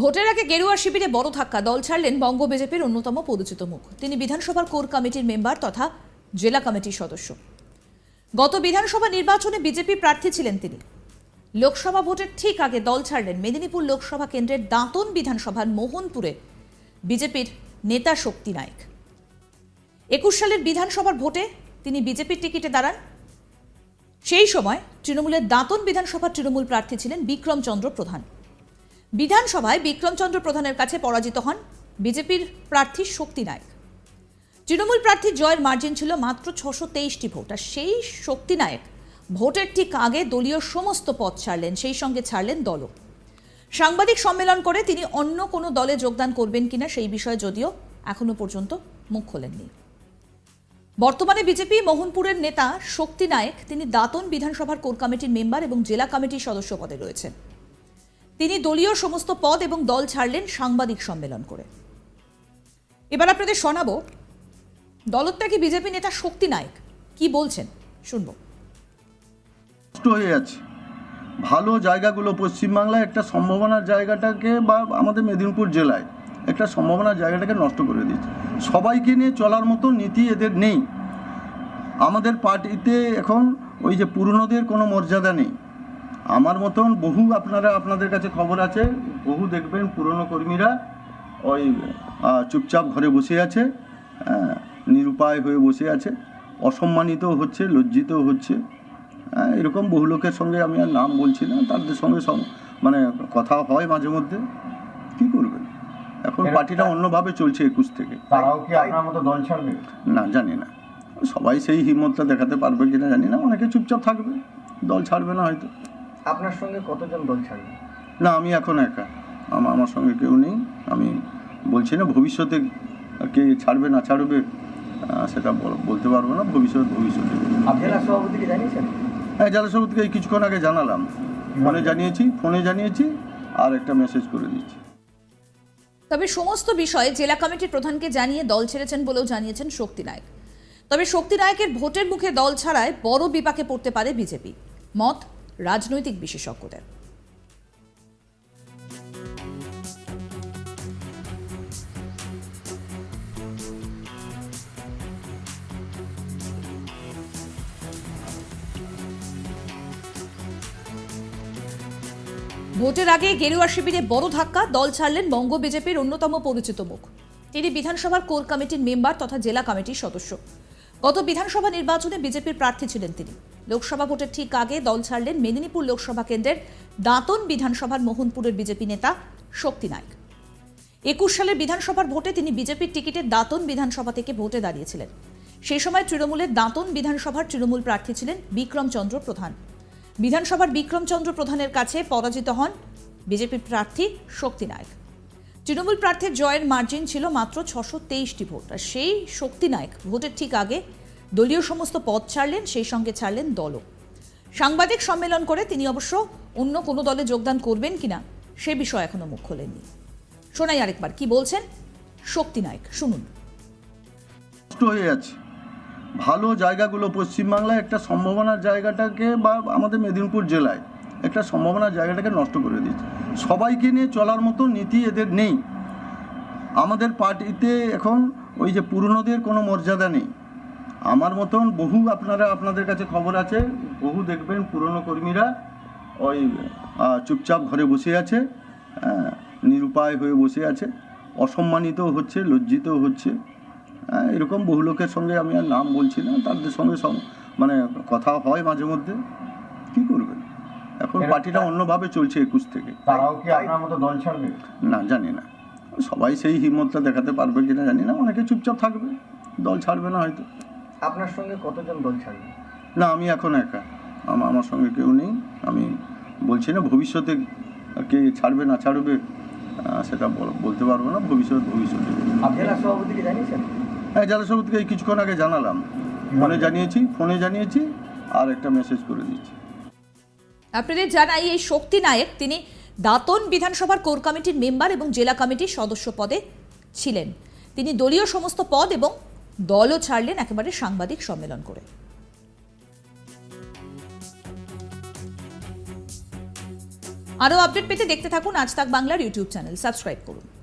ভোটের আগে গেরুয়া শিবিরে বড় ধাক্কা, দল ছাড়লেন বঙ্গ বিজেপির অন্যতম পরিচিত মুখ। তিনি বিধানসভার কোর কমিটির মেম্বার তথা জেলা কমিটির সদস্য। গত বিধানসভা নির্বাচনে বিজেপি প্রার্থী ছিলেন তিনি। লোকসভা ভোটের ঠিক আগে দল ছাড়লেন মেদিনীপুর লোকসভা কেন্দ্রের দাঁতন বিধানসভার মোহনপুরে বিজেপির নেতা শক্তি নায়ক। একুশ সালের বিধানসভার ভোটে তিনি বিজেপির টিকিটে দাঁড়ান। সেই সময় তৃণমূলের দাঁতন বিধানসভার তৃণমূল প্রার্থী ছিলেন বিক্রমচন্দ্র প্রধান। বিধানসভায় বিক্রমচন্দ্র প্রধানের কাছে পরাজিত হন বিজেপির প্রার্থী শক্তি নায়ক। তৃণমূল প্রার্থীর জয়ের মার্জিন ছিল মাত্র ছশো তেইশটি ভোট, আর সেই শক্তি নায়ক ভোটের ঠিক আগে দলীয় সমস্ত পদ ছাড়লেন, সেই সঙ্গে ছাড়লেন দলও। সাংবাদিক সম্মেলন করে তিনি অন্য কোনো দলে যোগদান করবেন কিনা সেই বিষয়ে যদিও এখনও পর্যন্ত মুখ খোলেননি। বর্তমানে বিজেপি মোহনপুরের নেতা শক্তি নায়েক, তিনি দাতন বিধানসভার কোর কমিটির মেম্বার এবং জেলা কমিটির সদস্য পদে রয়েছেন। তিনি দলীয় সমস্ত পদ এবং দল ছাড়লেন সাংবাদিক সম্মেলন করে। এবার আপনাদের শোনাবো দলত্যাগী বিজেপি নেতা শক্তি নায়ক? কি বলছেন? শুনব। হয়ে যাচ্ছে। ভালো জায়গাগুলো পশ্চিমবাংলায়, একটা সম্ভাবনার জায়গাটাকে বা আমাদের মেদিনীপুর জেলায় একটা সম্ভাবনার জায়গাটাকে নষ্ট করে দিয়েছে। সবাইকে নিয়ে চলার মতো নীতি এদের নেই। আমাদের পার্টিতে এখন ওই যে পুরনোদের কোনো মর্যাদা নেই। আমার মতন বহু আপনারা আপনাদের কাছে খবর আছে বহু দেখবেন পুরনো কর্মীরা ওই চুপচাপ ঘরে বসে আছে আহ, নিরুপায় হয়ে বসে আছে অসম্মানিত হচ্ছে লজ্জিত হচ্ছে হ্যাঁ, এরকম বহু লোকের সঙ্গে আমি আর নাম বলছি না তাদের সঙ্গে সব মানে কথা হয় মাঝে মধ্যে কি করবেন? এখন পার্টিটা অন্যভাবে চলছে একুশ থেকে। তারাও কি আপনার মতো দল ছাড়বে? না জানি না। সবাই সেই হিম্মতটা দেখাতে পারবে কিনা জানি না অনেকে চুপচাপ থাকবে দল ছাড়বে না হয়তো। আপনার সঙ্গে কতজন দল ছাড়বে? না আমি এখন একা। আমার আমার সঙ্গে কেউ নেই। আমি বলছি না ভবিষ্যতে কে ছাড়বে না ছাড়বে সেটা বলতে পারব না। ভবিষ্যৎ ভবিষ্যতে। জেলা সভাপতিকে জানিয়েছেন? হ্যাঁ জলসভাপতিকে এই কিছুক্ষণ আগে জানালাম। ফোনে জানিয়েছি ফোনে জানিয়েছি আর একটা মেসেজ করে দিচ্ছি। তবে সমস্ত বিষয়ে জেলা কমিটির প্রধানকে জানিয়ে দল ছেড়েছেন বলেও জানিয়েছেন শক্তি নায়ক। তবে শক্তি নায়কের ভোটের মুখে দল ছাড়ায় বড় বিপাকে পড়তে পারে বিজেপি। মত রাজনৈতিক বিশেষজ্ঞদের। ভোটের আগে গেরুয়া শিবিরে বড় ধাক্কা, দল ছাড়লেন বঙ্গ বিজেপির অন্যতম পরিচিত মুখ। তিনি বিধানসভার কোর কমিটির মেম্বার তথা জেলা কমিটির সদস্য। গত বিধানসভা নির্বাচনে বিজেপির প্রার্থী ছিলেন তিনি। লোকসভা ভোটের ঠিক আগে দল ছাড়লেন মেদিনীপুর লোকসভা কেন্দ্রের দাঁতন বিধানসভার মোহনপুরের বিজেপি নেতা শক্তি নায়ক। একুশ সালের বিধানসভার ভোটে তিনি বিজেপির টিকিটে দাঁতন বিধানসভা থেকে ভোটে দাঁড়িয়েছিলেন। সেই সময় তৃণমূলের দাঁতন বিধানসভার তৃণমূল প্রার্থী ছিলেন বিক্রমচন্দ্র প্রধান। বিধানসভার বিক্রমচন্দ্র প্রধানের কাছে পরাজিত হন বিজেপির প্রার্থী শক্তি নায়ক। তৃণমূল প্রার্থীর জয়ের মার্জিন ছিল মাত্র ছশো তেইশটি ভোট। আর সেই শক্তি নায়ক ভোটের ঠিক আগে দলীয় সমস্ত পদ ছাড়লেন, সেই সঙ্গে ছাড়লেন দলও। সাংবাদিক সম্মেলন করে তিনি অবশ্য অন্য কোনো দলে যোগদান করবেন কিনা, সে বিষয়ে এখনও মুখ খোলেননি। শোনাই আরেকবার, কি বলছেন? শক্তি নায়ক, শুনুন। হয়ে যাচ্ছে। ভালো জায়গাগুলো পশ্চিমবাংলায়, একটা সম্ভাবনার জায়গাটাকে বা আমাদের মেদিনীপুর জেলায় একটা সম্ভাবনার জায়গাটাকে নষ্ট করে দিয়েছে সবাইকে নিয়ে চলার মতো নীতি এদের নেই। আমাদের পার্টিতে এখন ওই যে পুরনোদের কোনো মর্যাদা নেই। আমার মতন বহু আপনারা আপনাদের কাছে খবর আছে বহু দেখবেন পুরনো কর্মীরা ওই চুপচাপ ঘরে বসে আছে হ্যাঁ, নিরুপায় হয়ে বসে আছে অসম্মানিত হচ্ছে লজ্জিত হচ্ছে হ্যাঁ, এরকম বহু লোকের সঙ্গে আমি আর নাম বলছি না তাদের সঙ্গে সব মানে কথা হয় মাঝে মধ্যে কি করবেন? এখন পার্টিটা অন্যভাবে চলছে একুশ থেকে। তারাও কি আপনার মতো দল ছাড়বে? না জানি না। সবাই সেই হিম্মতটা দেখাতে পারবে কিনা জানি না অনেকে চুপচাপ থাকবে দল ছাড়বে না হয়তো। আপনার সঙ্গে কতজন বলছেন না আমি এখন একা। আমার আমার সঙ্গে কেউ নেই। আমি বলছি না ভবিষ্যতে কে ছাড়বে না ছাড়বে সেটা বলতে পারব না। ভবিষ্যৎ ভবিষ্যতে। জেলা সভাপতিকে জানিয়েছেন? হ্যাঁ জলসভাপতিকে এই কিছুক্ষণ আগে জানালাম। ফোনে জানিয়েছি ফোনে জানিয়েছি আর একটা মেসেজ করে দিচ্ছি। আপনাদের জানাই এই শক্তি নায়ক তিনি দাতন বিধানসভার কোর কমিটির মেম্বার এবং জেলা কমিটির সদস্য পদে ছিলেন। তিনি দলীয় সমস্ত পদ এবং দলও ছাড়লেন একেবারে সাংবাদিক সম্মেলন করে। আরও আপডেট পেতে দেখতে থাকুন আজ তাক বাংলার ইউটিউব চ্যানেল। সাবস্ক্রাইব করুন।